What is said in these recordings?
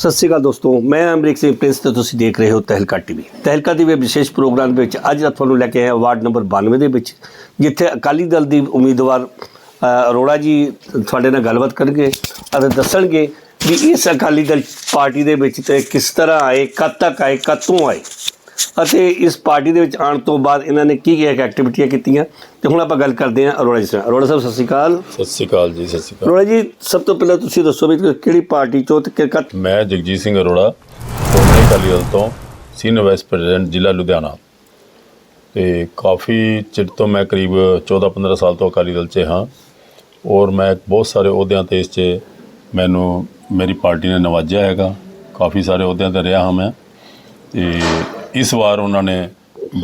ਸਤਿ ਸ਼੍ਰੀ ਅਕਾਲ ਦੋਸਤੋ, ਮੈਂ ਅਮਰੀਕ ਸਿੰਘ ਪ੍ਰਿੰਸ ਤੇ ਤੁਸੀਂ ਦੇਖ ਰਹੇ ਹੋ ਤਹਿਲਕਾ ਟੀਵੀ। ਤਹਿਲਕਾ ਦੀ ਵਿਸ਼ੇਸ਼ ਪ੍ਰੋਗਰਾਮ ਦੇ ਵਿੱਚ ਅੱਜ ਤੁਹਾਨੂੰ ਲੈ ਕੇ ਆਇਆ ਵਾਰਡ ਨੰਬਰ 92 ਦੇ ਵਿੱਚ, ਜਿੱਥੇ ਅਕਾਲੀ ਦਲ ਦੀ ਉਮੀਦਵਾਰ ਅਰੋੜਾ ਜੀ ਤੁਹਾਡੇ ਨਾਲ ਗੱਲਬਾਤ ਕਰਨਗੇ ਅਤੇ ਦੱਸਣਗੇ ਵੀ ਇਸ ਅਕਾਲੀ ਦਲ ਪਾਰਟੀ ਦੇ ਵਿੱਚ ਤੇ ਕਿਸ ਤਰ੍ਹਾਂ ਆਏ, ਕਦ ਤੱਕ ਆਏ, ਕਦ ਤੋਂ ਆਏ। ਅਤੇ ਇਸ ਪਾਰਟੀ ਦੇ ਵਿੱਚ ਆਉਣ ਤੋਂ ਬਾਅਦ ਇਹਨਾਂ ਨੇ ਕੀ ਕੀ ਐਕਟੀਵਿਟੀਆਂ ਕੀਤੀਆਂ? ਤੇ ਹੁਣ ਆਪਾਂ ਗੱਲ ਕਰਦੇ ਹਾਂ ਅਰੋੜਾ ਜੀ ਨਾਲ। ਅਰੋੜਾ ਸਾਹਿਬ ਸਤਿ ਸ਼੍ਰੀ ਅਕਾਲ। ਸਤਿ ਸ਼੍ਰੀ ਅਕਾਲ ਜੀ ਸਤਿ ਸ਼੍ਰੀ ਅਕਾਲ। ਅਰੋੜਾ ਜੀ ਸਭ ਤੋਂ ਪਹਿਲਾਂ ਤੁਸੀਂ ਦੱਸੋ ਵੀ ਕਿਹੜੀ ਪਾਰਟੀ ਚੋਂ ਤੇ ਕਿ- ਕਦ? ਮੈਂ ਜਗਜੀਤ ਸਿੰਘ ਅਰੋੜਾ ਅਕਾਲੀ ਦਲ ਤੋਂ ਸੀਨੀਅਰ ਵਾਈਸ ਪ੍ਰੈਜ਼ੀਡੈਂਟ ਜ਼ਿਲ੍ਹਾ ਲੁਧਿਆਣਾ। ਤੇ ਕਾਫੀ ਚਿਰ ਤੋਂ ਮੈਂ ਕਰੀਬ 14-15 ਸਾਲ ਤੋਂ ਅਕਾਲੀ ਦਲ 'ਚ ਹਾਂ ਔਰ ਮੈਂ ਬਹੁਤ ਸਾਰੇ ਅਹੁਦਿਆਂ ਤੇ ਇਸ 'ਚ ਮੈਨੂੰ ਮੇਰੀ ਪਾਰਟੀ ਨੇ ਨਵਾਜਿਆ ਹੈਗਾ। ਕਾਫੀ ਸਾਰੇ ਅਹੁਦਿਆਂ ਤੇ ਰਿਹਾ ਹਾਂ ਮੈਂ। ਤੇ ਇਸ ਵਾਰ ਉਹਨਾਂ ਨੇ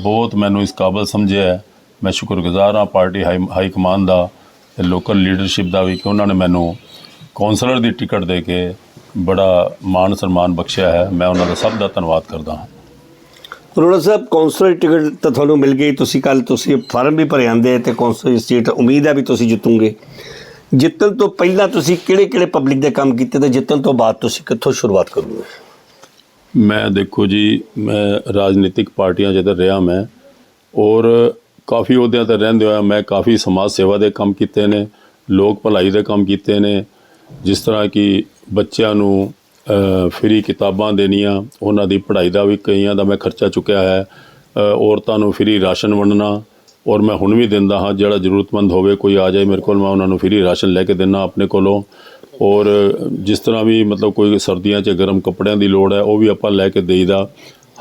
ਬਹੁਤ ਮੈਨੂੰ ਇਸ ਕਾਬਲ ਸਮਝਿਆ ਮੈਂ ਸ਼ੁਕਰਗੁਜ਼ਾਰ ਹਾਂ ਪਾਰਟੀ ਹਾਈ ਹਾਈ ਕਮਾਨ ਦਾ ਤੇ ਲੋਕਲ ਲੀਡਰਸ਼ਿਪ ਦਾ ਵੀ ਕਿ ਉਹਨਾਂ ਨੇ ਮੈਨੂੰ ਕੌਂਸਲਰ ਦੀ ਟਿਕਟ ਦੇ ਕੇ ਬੜਾ ਮਾਣ ਸਨਮਾਨ ਬਖਸ਼ਿਆ ਹੈ। ਮੈਂ ਉਹਨਾਂ ਦਾ ਸਭ ਦਾ ਧੰਨਵਾਦ ਕਰਦਾ ਹਾਂ। ਅਰੋੜਾ ਸਾਹਿਬ, ਕੌਂਸਲਰ ਟਿਕਟ ਤਾਂ ਤੁਹਾਨੂੰ ਮਿਲ ਗਈ। ਤੁਸੀਂ ਕੱਲ ਤੁਸੀਂ ਫਾਰਮ ਵੀ ਭਰੇ ਆਂਦੇ ਤੇ ਕੌਂਸਲਰ ਸੀਟ ਉਮੀਦ ਹੈ ਵੀ ਤੁਸੀਂ ਜਿੱਤੋਗੇ। ਜਿੱਤਣ ਤੋਂ ਪਹਿਲਾਂ ਤੁਸੀਂ ਕਿਹੜੇ ਕਿਹੜੇ ਪਬਲਿਕ ਦੇ ਕੰਮ ਕੀਤੇ ਤੇ ਜਿੱਤਣ ਤੋਂ ਬਾਅਦ ਤੁਸੀਂ ਕਿੱਥੋਂ ਸ਼ੁਰੂਆਤ ਕਰੋਗੇ? ਮੈਂ ਦੇਖੋ ਜੀ, ਮੈਂ ਰਾਜਨੀਤਿਕ ਪਾਰਟੀਆਂ 'ਚ ਤਾਂ ਰਿਹਾ ਮੈਂ, ਔਰ ਕਾਫੀ ਅਹੁਦਿਆਂ ਤੇ ਰਹਿੰਦੇ ਹੋਇਆ ਮੈਂ ਕਾਫੀ ਸਮਾਜ ਸੇਵਾ ਦੇ ਕੰਮ ਕੀਤੇ ਨੇ, ਲੋਕ ਭਲਾਈ ਦੇ ਕੰਮ ਕੀਤੇ ਨੇ, ਜਿਸ ਤਰ੍ਹਾਂ ਕਿ ਬੱਚਿਆਂ ਨੂੰ ਫ੍ਰੀ ਕਿਤਾਬਾਂ ਦੇਣੀਆਂ, ਉਹਨਾਂ ਦੀ ਪੜ੍ਹਾਈ ਦਾ ਵੀ ਕਈਆਂ ਦਾ ਮੈਂ ਖਰਚਾ ਚੁੱਕਿਆ ਹੈ ਔਰਤਾਂ ਨੂੰ ਫ੍ਰੀ ਰਾਸ਼ਨ ਵੰਡਣਾ, ਔਰ ਮੈਂ ਹੁਣ ਵੀ ਦਿੰਦਾ ਹਾਂ, ਜਿਹੜਾ ਜ਼ਰੂਰਤਮੰਦ ਹੋਵੇ, ਕੋਈ ਆ ਜਾਏ ਮੇਰੇ ਕੋਲ, ਮੈਂ ਉਹਨਾਂ ਨੂੰ ਫ੍ਰੀ ਰਾਸ਼ਨ ਲੈ ਕੇ ਦਿੰਦਾ ਆਪਣੇ ਕੋਲੋਂ ਔਰ ਜਿਸ ਤਰ੍ਹਾਂ ਵੀ ਮਤਲਬ ਕੋਈ ਸਰਦੀਆਂ 'ਚ ਗਰਮ ਕੱਪੜਿਆਂ ਦੀ ਲੋੜ ਹੈ, ਉਹ ਵੀ ਆਪਾਂ ਲੈ ਕੇ ਦੇਈਦਾ।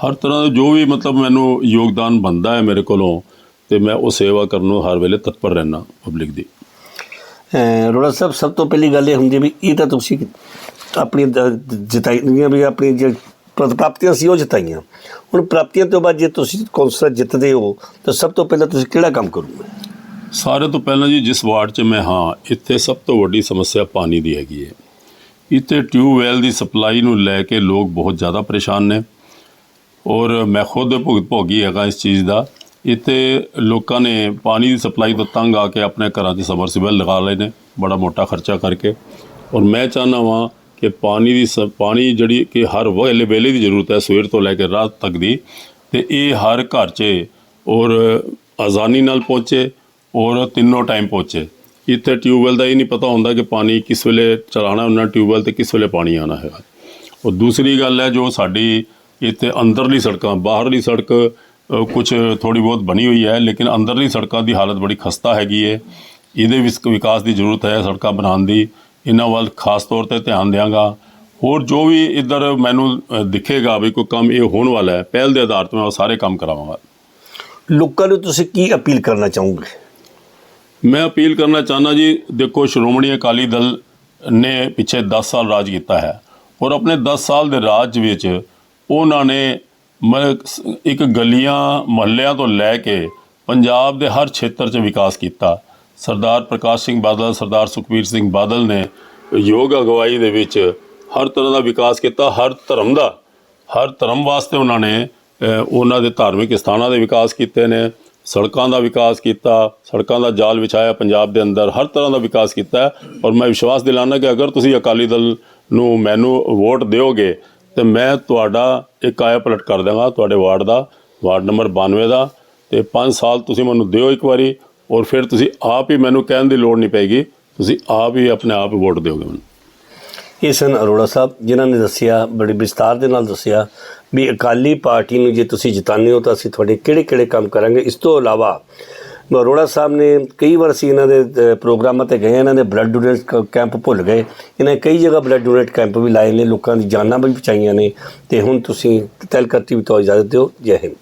ਹਰ ਤਰ੍ਹਾਂ ਦਾ ਜੋ ਵੀ ਮਤਲਬ ਮੈਨੂੰ ਯੋਗਦਾਨ ਬਣਦਾ ਹੈ ਮੇਰੇ ਕੋਲੋਂ, ਤੇ ਮੈਂ ਉਹ ਸੇਵਾ ਕਰਨ ਨੂੰ ਹਰ ਵੇਲੇ ਤਤਪਰ ਰਹਿਣਾ ਪਬਲਿਕ ਦੀ। ਅਹ ਸਾਹਿਬ, ਸਭ ਤੋਂ ਪਹਿਲੀ ਗੱਲ ਇਹ ਹੁੰਦੀ ਵੀ ਇਹ ਤਾਂ ਤੁਸੀਂ ਆਪਣੀ ਜਿਤਾਈਆਂ ਵੀ ਆਪਣੀ ਜੇ ਪ੍ਰਾਪਤੀਆਂ ਸੀ ਉਹ ਜਿਤਾਈਆਂ। ਹੁਣ ਪ੍ਰਾਪਤੀਆਂ ਤੋਂ ਬਾਅਦ ਜੇ ਤੁਸੀਂ ਕੌਂਸਲਰ ਜਿੱਤਦੇ ਹੋ, ਤਾਂ ਸਭ ਤੋਂ ਪਹਿਲਾਂ ਤੁਸੀਂ ਕਿਹੜਾ ਕੰਮ ਕਰੋਗੇ? ਸਾਰੇ ਤੋਂ ਪਹਿਲਾਂ ਜੀ ਜਿਸ ਵਾਰਡ 'ਚ ਮੈਂ ਹਾਂ, ਇੱਥੇ ਸਭ ਤੋਂ ਵੱਡੀ ਸਮੱਸਿਆ ਪਾਣੀ ਦੀ ਹੈਗੀ ਹੈ ਇੱਥੇ ਟਿਊਬਵੈਲ ਦੀ ਸਪਲਾਈ ਨੂੰ ਲੈ ਕੇ ਲੋਕ ਬਹੁਤ ਜ਼ਿਆਦਾ ਪਰੇਸ਼ਾਨ ਨੇ। ਔਰ ਮੈਂ ਖੁਦ ਭੁਗਤ ਭੋਗੀ ਹੈਗਾ ਇਸ ਚੀਜ਼ ਦਾ। ਇੱਥੇ ਲੋਕਾਂ ਨੇ ਪਾਣੀ ਦੀ ਸਪਲਾਈ ਤੋਂ ਤੰਗ ਆ ਕੇ ਆਪਣੇ ਘਰਾਂ 'ਚ ਸਬਮਰਸੀਬਲ ਲਗਾ ਲਏ ਨੇ, ਬੜਾ ਮੋਟਾ ਖਰਚਾ ਕਰਕੇ। ਔਰ ਮੈਂ ਚਾਹੁੰਦਾ ਵਾਂ ਕਿ ਪਾਣੀ ਦੀ ਸ- ਪਾਣੀ ਜਿਹੜੀ ਕਿ ਹਰ ਵੇਲੇ ਵੇਲੇ ਦੀ ਜ਼ਰੂਰਤ ਹੈ, ਸਵੇਰ ਤੋਂ ਲੈ ਕੇ ਰਾਤ ਤੱਕ ਦੀ, ਤੇ ਇਹ ਹਰ ਘਰ 'ਚ ਔਰ ਆਜ਼ਾਨੀ ਨਾਲ ਪਹੁੰਚੇ। ਔਰ ਤਿੰਨੋਂ ਟਾਈਮ ਪਹੁੰਚੇ। ਇੱਥੇ ਟਿਊਬਵੈਲ ਦਾ ਇਹ ਨਹੀਂ ਪਤਾ ਹੁੰਦਾ ਕਿ ਪਾਣੀ ਕਿਸ ਵੇਲੇ ਚਲਾਣਾ ਉਹਨਾਂ ਟਿਊਬਵੈਲ ਤੇ ਕਿਸ ਵੇਲੇ ਪਾਣੀ ਆਣਾ ਹੈਗਾ। ਔਰ ਦੂਸਰੀ ਗੱਲ ਹੈ ਜੋ ਸਾਡੀ ਇੱਥੇ ਅੰਦਰਲੀ ਸੜਕਾਂ, ਬਾਹਰਲੀ ਸੜਕ ਕੁਝ ਥੋੜੀ ਬਹੁਤ ਬਣੀ ਹੋਈ ਹੈ, ਲੇਕਿਨ ਅੰਦਰਲੀ ਸੜਕਾਂ ਦੀ ਹਾਲਤ ਬੜੀ ਖਸਤਾ ਹੈਗੀ ਹੈ ਇਹਦੇ ਵਿੱਚ ਵਿਕਾਸ ਦੀ ਜ਼ਰੂਰਤ ਹੈ ਸੜਕਾਂ ਬਣਾਉਣ ਦੀ। ਇਹਨਾਂ ਵੱਲ ਖਾਸ ਤੌਰ ਤੇ ਧਿਆਨ ਦਿਆਂਗਾ। ਹੋਰ ਜੋ ਵੀ ਇੱਧਰ ਮੈਨੂੰ ਦਿਖੇਗਾ ਵੀ ਕੋਈ ਕੰਮ ਇਹ ਹੋਣ ਵਾਲਾ ਹੈ, ਪਹਿਲ ਦੇ ਆਧਾਰ ਤੇ ਮੈਂ ਉਹ ਸਾਰੇ ਕੰਮ ਕਰਾਵਾਂਗਾ। ਲੋਕਾਂ ਨੂੰ ਤੁਸੀਂ ਕੀ ਅਪੀਲ ਕਰਨਾ ਚਾਹੋਗੇ? ਮੈਂ ਅਪੀਲ ਕਰਨਾ ਚਾਹੁੰਦਾ ਜੀ, ਦੇਖੋ ਸ਼੍ਰੋਮਣੀ ਅਕਾਲੀ ਦਲ ਨੇ ਪਿੱਛੇ 10 ਸਾਲ ਰਾਜ ਕੀਤਾ ਹੈ ਔਰ ਆਪਣੇ 10 ਸਾਲ ਦੇ ਰਾਜ ਵਿੱਚ ਉਹਨਾਂ ਨੇ ਮ- ਇੱਕ ਗਲੀਆਂ, ਮਹੱਲਿਆਂ ਤੋਂ ਲੈ ਕੇ ਪੰਜਾਬ ਦੇ ਹਰ ਖੇਤਰ 'ਚ ਵਿਕਾਸ ਕੀਤਾ। ਸਰਦਾਰ ਪ੍ਰਕਾਸ਼ ਸਿੰਘ ਬਾਦਲ, ਸਰਦਾਰ ਸੁਖਬੀਰ ਸਿੰਘ ਬਾਦਲ ਨੇ ਯੋਗ ਅਗਵਾਈ ਦੇ ਵਿੱਚ ਹਰ ਤਰ੍ਹਾਂ ਦਾ ਵਿਕਾਸ ਕੀਤਾ, ਹਰ ਧਰਮ ਦਾ, ਹਰ ਧਰਮ ਵਾਸਤੇ ਉਹਨਾਂ ਨੇ ਉਹਨਾਂ ਦੇ ਧਾਰਮਿਕ ਸਥਾਨਾਂ ਦੇ ਵਿਕਾਸ ਕੀਤੇ ਨੇ। ਸੜਕਾਂ ਦਾ ਵਿਕਾਸ ਕੀਤਾ, ਸੜਕਾਂ ਦਾ ਜਾਲ ਵਿਛਾਇਆ ਪੰਜਾਬ ਦੇ ਅੰਦਰ, ਹਰ ਤਰ੍ਹਾਂ ਦਾ ਵਿਕਾਸ ਕੀਤਾ ਔਰ ਮੈਂ ਵਿਸ਼ਵਾਸ ਦਿਲਾਨਾ ਕਿ ਅਗਰ ਤੁਸੀਂ ਅਕਾਲੀ ਦਲ ਨੂੰ ਮੈਨੂੰ ਵੋਟ ਦਿਓਗੇ, ਤੇ ਮੈਂ ਤੁਹਾਡਾ ਇੱਕ ਆਇਆ ਪਲਟ ਕਰ ਦਾਂਗਾ ਤੁਹਾਡੇ ਵਾਰਡ ਦਾ, ਵਾਰਡ ਨੰਬਰ 92 ਦਾ, ਤੇ 5 ਸਾਲ ਤੁਸੀਂ ਮੈਨੂੰ ਦਿਓ ਇੱਕ ਵਾਰੀ, ਔਰ ਫਿਰ ਤੁਸੀਂ ਆਪ ਹੀ ਮੈਨੂੰ ਕਹਿਣ ਦੀ ਲੋੜ ਨਹੀਂ ਪੈਗੀ ਤੁਸੀਂ ਆਪ ਹੀ ਆਪਣੇ ਆਪ ਵੋਟ ਦਿਓਗੇ ਮੈਨੂੰ। ਇਹ ਸਨ ਅਰੋੜਾ ਸਾਹਿਬ, ਜਿਨ੍ਹਾਂ ਨੇ ਦੱਸਿਆ, ਬੜੇ ਵਿਸਤਾਰ ਦੇ ਨਾਲ ਦੱਸਿਆ ਵੀ ਅਕਾਲੀ ਪਾਰਟੀ ਨੂੰ ਜੇ ਤੁਸੀਂ ਜਿਤਾਉਂਦੇ ਹੋ ਤਾਂ ਅਸੀਂ ਤੁਹਾਡੇ ਕਿਹੜੇ ਕਿਹੜੇ ਕੰਮ ਕਰਾਂਗੇ। ਇਸ ਤੋਂ ਇਲਾਵਾ ਅਰੋੜਾ ਸਾਹਿਬ ਨੇ ਕਈ ਵਾਰ ਅਸੀਂ ਇਹਨਾਂ ਦੇ ਪ੍ਰੋਗਰਾਮਾਂ ਤੇ ਗਏ, ਇਹਨਾਂ ਦੇ ਬਲੱਡ ਡੋਨੇਟ ਕੈਂਪ ਭੁੱਲ ਗਏ। ਇਹਨਾਂ ਨੇ ਕਈ ਜਗ੍ਹਾ ਬਲੱਡ ਡੋਨੇਟ ਕੈਂਪ ਵੀ ਲਾਏ ਨੇ, ਲੋਕਾਂ ਦੀ ਜਾਨਾਂ ਵੀ ਬਚਾਈਆਂ ਨੇ। ਤੇ ਹੁਣ ਤੁਸੀਂ ਤੈਲਕਰਤੀ ਵੀ ਤੋਂ ਇਜਾਜ਼ਤ ਦਿਓ। ਜੈ ਹਿੰਦ।